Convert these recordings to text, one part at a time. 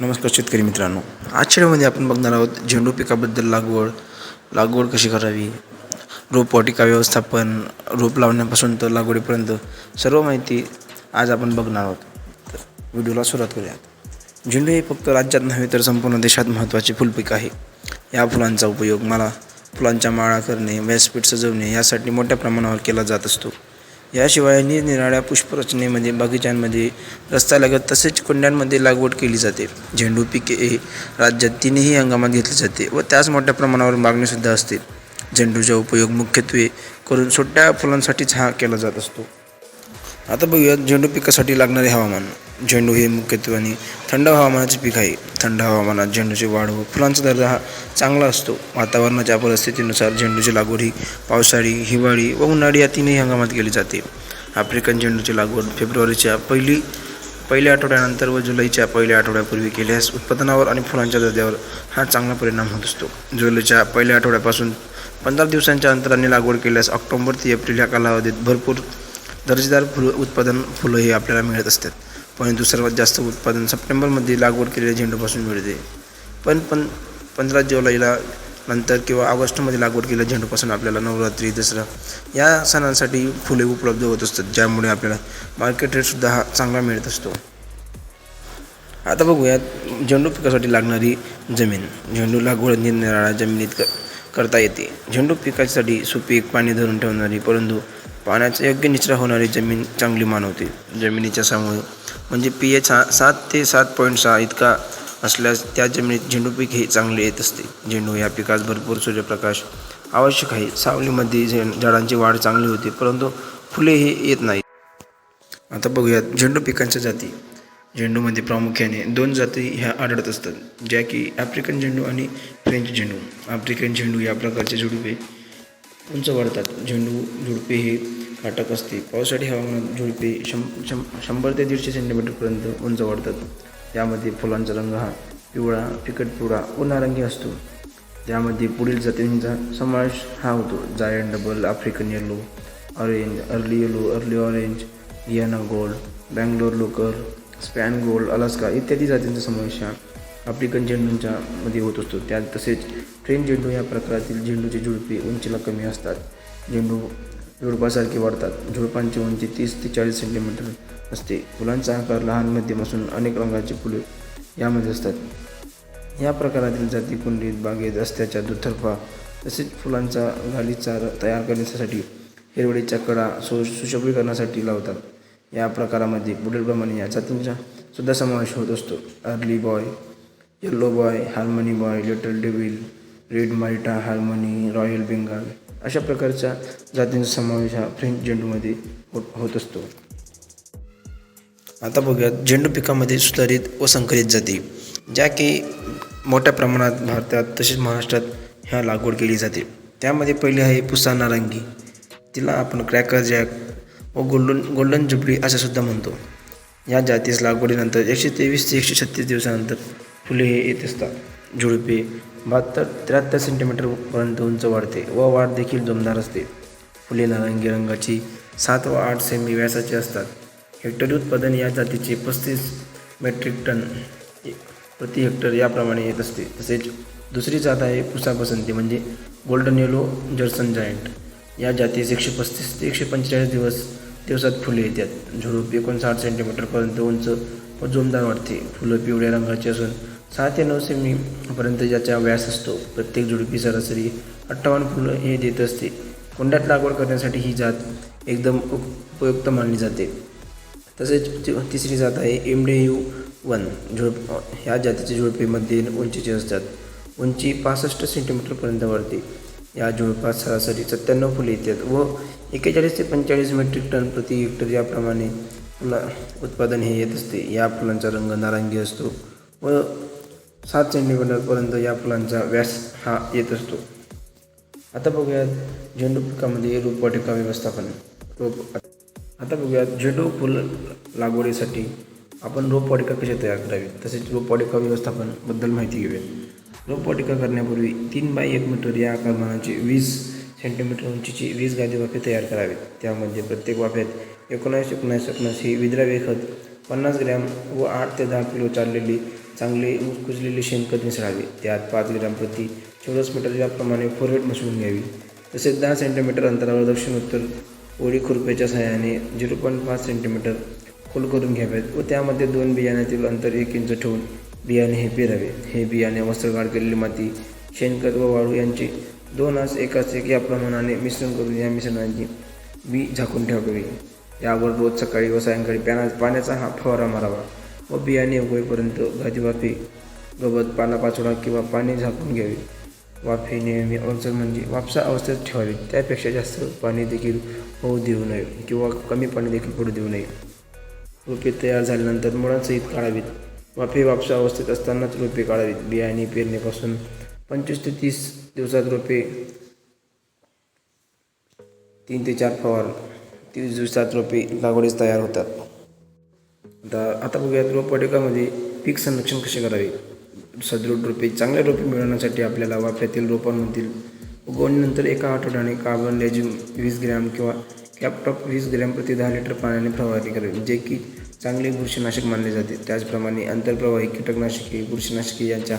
नमस्कार शेतकरी मित्रांनो. आजच्या व्हिडिओमध्ये आपण बघणार आहोत झेंडू पिकाबद्दल लागवड लागवड कशी करावी रोपवाटिका व्यवस्थापन रोप लावण्यापासून तर लागवडीपर्यंत सर्व माहिती आज आपण बघणार आहोत. तर व्हिडिओला सुरुवात करूयात. झेंडू हे फक्त राज्यात नव्हे तर संपूर्ण देशात महत्त्वाचे फुलपीक आहे. या फुलांचा उपयोग मला फुलांच्या माळा करणे व्यासपीठ सजवणे यासाठी मोठ्या प्रमाणावर केला जात असतो. याशिवाय निरनिराळ्या पुष्परचनेमध्ये बगीचांमध्ये रस्त्यालगत तसेच कुंड्यांमध्ये लागवड केली जाते. झेंडू पिके हे राज्यात तीनही हंगामात घेतले जाते व त्याच मोठ्या प्रमाणावर मागणीसुद्धा असते. झेंडूचा उपयोग मुख्यत्वे करून सुट्ट्या फुलांसाठीच हा केला जात असतो. आता बघूया झेंडू पिकासाठी लागणारे हवामान. झेंडू हे मुख्यत्वेने थंड हवामानाचे पीक आहे. थंड हवामानात झेंडूची वाढ व फुलांचा दर्जा हा चांगला असतो. वातावरणाच्या परिस्थितीनुसार झेंडूची लागवड ही पावसाळी हिवाळी व उन्हाळी या तीनही हंगामात केली जाते. आफ्रिकन झेंडूची लागवड फेब्रुवारीच्या पहिली पहिल्या आठवड्यानंतर व जुलैच्या पहिल्या आठवड्यापूर्वी केल्यास उत्पादनावर आणि फुलांच्या दर्जावर हा चांगला परिणाम होत असतो. जुलैच्या पहिल्या आठवड्यापासून पंधरा दिवसांच्या अंतराने लागवड केल्यास ऑक्टोबर ते एप्रिल या कालावधीत भरपूर दर्जेदार फुलं उत्पादन फुलं हे आपल्याला मिळत असतात. परंतु सर्वात जास्त उत्पादन सप्टेंबरमध्ये लागवड केलेल्या झेंडूपासून मिळते. पण पण पंधरा जुलैला नंतर किंवा ऑगस्टमध्ये लागवड केलेल्या झेंडूपासून आपल्याला नवरात्री दसरा या सणांसाठी फुले उपलब्ध होत असतात ज्यामुळे आपल्याला मार्केट रेटसुद्धा हा चांगला मिळत असतो. आता बघूयात झेंडू पिकासाठी लागणारी जमीन. झेंडू लागवड निरनिराळ्या जमिनीत क करता येते. झेंडू पिकासाठी सुपीक पाणी धरून ठेवणारी परंतु पाण्याचा योग्य निचरा होणारी जमीन चांगली मानवते. जमिनीच्या सामुळे म्हणजे पी एच हा सात ते सात पॉईंट सहा इतका असल्यास त्या जमिनीत झेंडू पीक हे चांगले येत असते. झेंडू या पिकास भरपूर सूर्यप्रकाश आवश्यक आहे. सावलीमध्ये झे झाडांची वाढ चांगली होते परंतु फुले हे येत नाही आता बघूयात झेंडू पिकांच्या जाती. झेंडूमध्ये प्रामुख्याने दोन जाती ह्या आढळत असतात ज्या की आफ्रिकन झेंडू आणि फ्रेंच झेंडू. आफ्रिकन झेंडू या प्रकारचे झुडुपे उंच वाढतात. झेंडू झुडपे हे काटक असते. पावसाळी हवामानात झुडपे शं शं शंभर ते दीडशे सेंटीमीटरपर्यंत उंच वाढतात. त्यामध्ये फुलांचा रंग हा पिवळा फिकट पिवळा व नारंगी असतो. त्यामध्ये पुढील जातींचा समावेश हा होतो. Giant double African yellow orange early yellow early orange याना गोल्ड बँगलोर लोकर स्पॅन गोल्ड अलास्का इत्यादी जातींचा समावेश हा आफ्रिकन झेंडूंच्या मध्ये होत असतो. त्या तसेच ट्रेन झेंडू या प्रकारातील झेंडूचे झुडपे उंचीला कमी असतात. झेंडू झुडपासारखे वाढतात. झुडपांची उंची तीस ते चाळीस सेंटीमीटर असते. फुलांचा आकार लहान मध्यम असून अनेक रंगाची फुले यामध्ये असतात. या प्रकारातील जाती कुंडीत बागेत रस्त्याच्या दुतर्फा तसेच फुलांचा गालीचा तयार करण्यासाठी हिरवडीच्या कडा सु सुशोभीकरणासाठी लावतात. या प्रकारामध्ये पुढीलप्रमाणे या जातींचा सुद्धा समावेश होत असतो. Early boy yellow boy harmony boy little devil red Marietta harmony royal Bengal अशा प्रकारच्या जातींचा समावेश हा फ्रेंच झेंडूमध्ये होत होत असतो. आता बघूयात झेंडू पिकामध्ये सुधारित व संकरित जाती ज्या की मोठ्या प्रमाणात भारतात तसेच महाराष्ट्रात ह्या लागवड केली जाते. त्यामध्ये पहिली आहे पुसा नारंगी. तिला आपण क्रॅकर जॅक व गोल्डन गोल्डन जुबली असं सुद्धा म्हणतो. या जातीस लागवडीनंतर एकशे तेवीस ते एकशे छत्तीस दिवसानंतर फुले हे येत असतात. झुडपे बहात्तर त्र्याहत्तर सेंटीमीटरपर्यंत उंच वाढते व वाढ देखील जोमदार असते. फुले नारंगी रंगाची सात व आठ सेमी व्यासाची असतात. हेक्टरी उत्पादन या जातीचे पस्तीस मेट्रिक टन प्रति हेक्टर याप्रमाणे येत असते. तसेच दुसरी जात आहे पुसा पसंती म्हणजे गोल्डन येलो जर्सन जायंट या जातीस एकशे पस्तीस ते एकशे पंचेचाळीस दिवस दिवसात फुले येतात. झुडूप एकोणसाठ सेंटीमीटरपर्यंत उंच व जोमदार वाढते. फुलं पिवळ्या रंगाची असून सहा ते नऊ सेमीपर्यंत ज्याचा व्यास असतो प्रत्येक झुडपी सरासरी अठ्ठावन्न फुलं हे देत असते. कुंड्यात लागवड करण्यासाठी ही जात एकदम उप उपयुक्त मानली जाते. तसेच तिसरी जात आहे एम डे यू वन. झुडप ह्या जातीचे झुडपे मध्यम उंचीचे असतात. उंची पासष्ट सेंटीमीटरपर्यंत वाढते. या झुडपात सरासरी सत्त्याण्णव फुले येतात व एक्केचाळीस ते पंचेचाळीस मेट्रिक टन प्रति हेक्टर याप्रमाणे फुला उत्पादन हे येत असते. या फुलांचा रंग नारंगी असतो व सात सेंटीमीटरपर्यंत या फुलांचा व्यास हा येत असतो. आता बघूयात झेंडू पिकामध्ये रोपवाटिका व्यवस्थापन? रोप आता बघूयात झेंडू फुल लागवडीसाठी आपण रोपवाटिका कशी तयार करावी? तसेच रोपवाटिका व्यवस्थापनबद्दल माहिती घेऊया रोपवाटिका करण्यापूर्वी तीन बाय एक मीटर या आकारमानाची वीस सेंटीमीटर उंचीची वीस गादी वाफे तयार करावीत. त्यामध्ये प्रत्येक वाफ्यात एकोणास एकोणास एकोणास ही विद्राव्य खत पन्नास ग्रॅम व आठ ते दहा किलो चाललेली चांगले कुजलेले शेणखत मिसळावे. त्यात पाच ग्राम प्रति चौरस मीटर याप्रमाणे फोरवेट मिसळून घ्यावी. तसेच दहा सेंटीमीटर अंतरावर दक्षिण उत्तर ओळी खुरप्याच्या सहाय्याने झिरो पॉईंट पाच सेंटीमीटर खोल करून घ्यावेत व त्यामध्ये दोन बियाण्यातील अंतर एक इंच ठेवून बियाणे हे पेरावे. हे बियाणे वस्त्रगाड केलेली माती शेणखत व वाळू यांचे दोन आस एकाच एक या प्रमाणाने मिश्रण करून या मिश्रणाची बी झाकून ठेवावी. यावर रोज सकाळी व सायंकाळी पाण्या पाण्याचा हा फवारा मारावा. व बियाणे उगवेपर्यंत गादी वाफे गवत पालापाचोळा किंवा पाणी झाकून घ्यावे. वाफे नेहमी अडचण म्हणजे वापसा अवस्थेत ठेवावी. त्यापेक्षा जास्त पाणी देखील होऊ देऊ नये किंवा कमी पाणी देखील पडू देऊ नये. रोपे तयार झाल्यानंतर मुळांसहित काढावीत. वाफे वापसा अवस्थेत असतानाच रोपे काढावीत. बियाणे पेरणीपासून पंचवीस ते तीस दिवसात रोपे तीन ते चार फवार तीस दिवसात रोपे लागवडीस तयार होतात. आता आता बघूयात रोपवाटिकामध्ये पीक संरक्षण कसे करावे? सदृढ रोपे चांगले रोपे मिळवण्यासाठी आपल्याला वाफ्यातील रोपांमधील उगवणीनंतर एका आठवड्याने कार्बन लेजिम वीस ग्रॅम किंवा कॅपटॉप वीस ग्रॅम प्रति दहा लिटर पाण्याने फवारणी करावी जे की चांगले बुरशीनाशक मानले जाते. त्याचप्रमाणे आंतरप्रवाही कीटकनाशके बुरशीनाशके यांच्या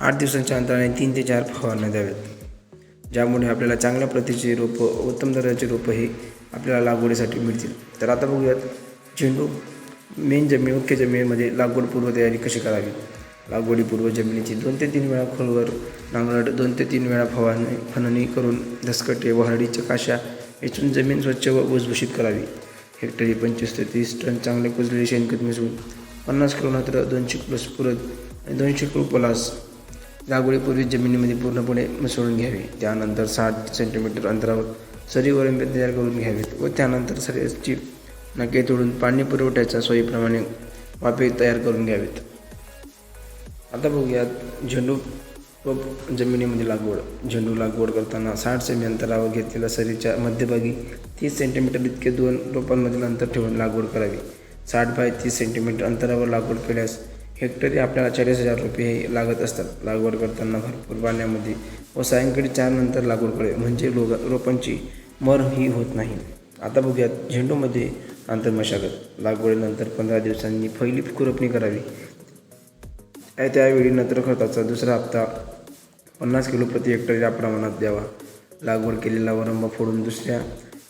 आठ दिवसांच्या अंतराने तीन ते चार फवारण्या द्याव्यात. ज्यामुळे आपल्याला चांगल्या प्रतीचे रोपं उत्तम दर्जाचे रोपं हे आपल्याला लागवडीसाठी मिळतील. तर आता बघूयात झेंडू मेन जमीन मुख्य जमिनीमध्ये म्हणजे लागवड पूर्व तयारी कशी करावी? लागवडीपूर्व जमिनीची दोन ते तीन वेळा खोलवर नांगरट दोन ते तीन वेळा फवारणी फणणी करून धसकटे व हरडीच्या काशा वेचून जमीन स्वच्छ व भुसभुशीत करावी. हेक्टरी पंचवीस ते तीस टन चांगले कुजलेले शेणखत मिसळून पन्नास किलो नत्र दोनशे किलो स्फुरद आणि दोनशे किलो पलास लागवडीपूर्वी जमिनीमध्ये पूर्णपणे मिसळून घ्यावे. त्यानंतर साठ सेंटीमीटर अंतरावर सरी वरंबे तयार करून घ्यावेत व त्यानंतर सरीची नके तोडून पाणी पुरवठ्याच्या सोयीप्रमाणे वाफे तयार करून घ्यावेत. आता बघूयात झेंडू व जमिनीमध्ये लागवड. झेंडू लागवड करताना साठ सेमी अंतरावर घेतलेल्या सरीच्या मध्यभागी तीस सेंटीमीटर इतके दोन रोपांमधील अंतर ठेवून लागवड करावी. साठ बाय तीस सेंटीमीटर अंतरावर लागवड केल्यास हेक्टरी आपल्याला चाळीस हजार रुपये हे लागत असतात. लागवड करताना भरपूर पाण्यामध्ये व सायंकाळी चार नंतर लागवड करावी. म्हणजे लोग रोपांची मर ही होत नाही. आता बघूयात झेंडूमध्ये आंतरमशागत लागवडीनंतर पंधरा दिवसांनी पहिली खुरपणी करावी. त्यावेळी नत्र खताचा दुसरा हप्ता पन्नास किलो प्रति हेक्टर या प्रमाणात द्यावा. लागवड केलेला वरंबा फोडून दुसऱ्या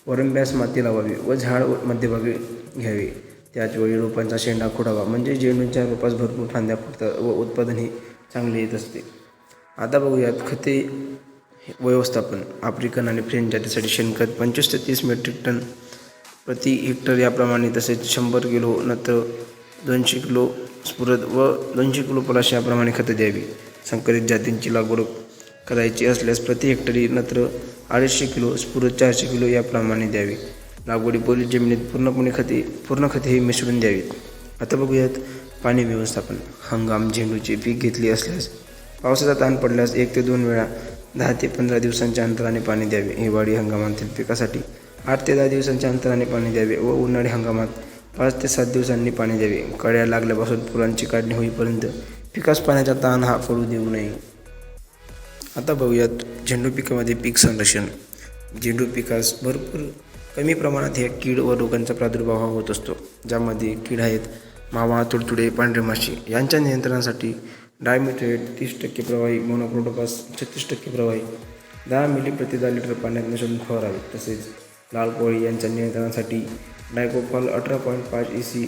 वरंब्यास माती लावावी व झाड मध्यभागी घ्यावे. त्याचवेळी रोपांचा शेंडा खोडावा. म्हणजे झेंडूच्या रोपास भरपूर फांद्या फुटतात व उत्पादनही चांगले येत असते. आता बघूयात खते व्यवस्थापन. आफ्रिकन आणि फ्रेंच जातीसाठी शेणखत पंचवीस ते तीस मेट्रिक टन प्रति हेक्टर याप्रमाणे तसेच शंभर किलो नत्र दोनशे किलो स्फुरद व दोनशे किलो पलाश याप्रमाणे खतं द्यावी. संकरित जातींची लागवड करायची असल्यास प्रति हेक्टरी नत्र अडीचशे किलो स्फुरद चारशे किलो याप्रमाणे द्यावी. लागवडीपूर्वी जमिनीत पूर्णपणे खते पूर्ण खते ही मिसळून द्यावीत आता बघूयात पाणी व्यवस्थापन. हंगाम झेंडूचे पीक घेतले असल्यास पावसाचा ताण पडल्यास एक ते दोन वेळा दहा ते पंधरा दिवसांच्या अंतराने पाणी द्यावे. हिवाळी हंगामातील पिकासाठी आठ ते दहा दिवसांच्या अंतराने पाणी द्यावे व उन्हाळी हंगामात पाच ते सात दिवसांनी पाणी द्यावे. कड्या लागल्यापासून फुलांची काढणी होईपर्यंत पिकास पाण्याचा ताण हा पडू देऊ नये. आता बघूयात झेंडू पिकामध्ये पीक संरक्षण. झेंडू पिकास भरपूर कमी प्रमाणात ह्या कीड व रोगांचा प्रादुर्भाव हा होत असतो. ज्यामध्ये कीड आहेत मावा तुडतुडे पांढरे माशी यांच्या नियंत्रणासाठी डायमिथेट तीस टक्के प्रवाही मोनोक्रोटोपास छत्तीस टक्के प्रवाही दहा मिली प्रति दहा लिटर पाण्यात मिसळून फवारावे. तसेच लाल कोळी यांच्या नियंत्रणासाठी डायकोफॉल अठरा पॉईंट पाच ई सी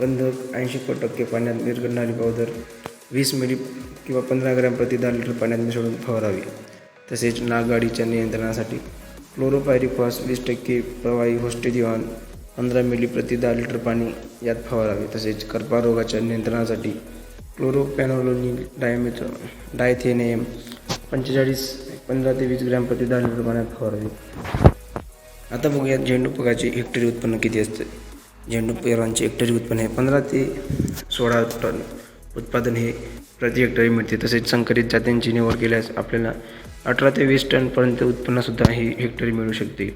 गंधक ऐंशी टक्के पाण्यात विरघळणारी पावडर वीस मिली किंवा पंधरा ग्रॅम प्रति दहा लिटर पाण्यात मिसळून फवारावी. तसेच नागगाडीच्या नियंत्रणासाठी क्लोरोपायरिफॉस वीस टक्के प्रवाही होस्टेदिऑन पंधरा मिली प्रति दहा लिटर पाणी यात फवारावे. तसेच कर्पारोगाच्या नियंत्रणासाठी क्लोरोपॅनोलोनिल डायमिथो डायथेनेम पंचेचाळीस पंधरा ते वीस ग्रॅम प्रति दहा लिटर पाण्यात फवारावे. आता बघूयात झेंडू पिकाचे हेक्टरी उत्पन्न किती असते? झेंडू पेरांचे हेक्टरी उत्पन्न हे पंधरा ते सोळा टन. उत्पादन हे प्रति हेक्टरी मिळते. तसेच संकरित जातींची निवड केल्यास आपल्याला अठरा ते वीस टनपर्यंत उत्पन्नसुद्धा ही हेक्टरी मिळू शकते.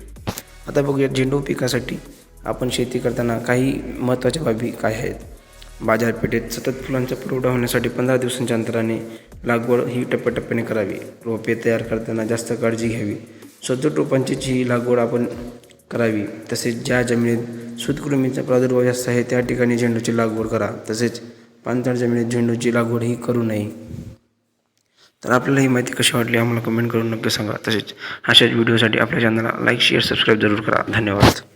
आता बघूयात झेंडू पिकासाठी आपण शेती करताना काही महत्त्वाच्या बाबी काय आहेत? बाजारपेठेत सतत फुलांचा पुरवठा होण्यासाठी पंधरा दिवसांच्या अंतराने लागवड ही टप्प्याटप्प्याने करावी. रोपे तयार करताना जास्त काळजी घ्यावी. सदोट रोपांचीची ही लागवड आपण करावी. तसेच ज्या जमिनीत सूतकृमीचा प्रादुर्भाव जास्त आहे त्या ठिकाणी झेंडूची लागवड करा. तसेच पाणथळ जमिनीत झेंडूची लागवड ही करू नये. तर आपल्याला ही माहिती कशी वाटली आम्हाला कमेंट करून नक्की सांगा. तसेच अशाच व्हिडिओसाठी आपल्या चॅनलला लाईक शेअर सबस्क्राईब जरूर करा. धन्यवाद.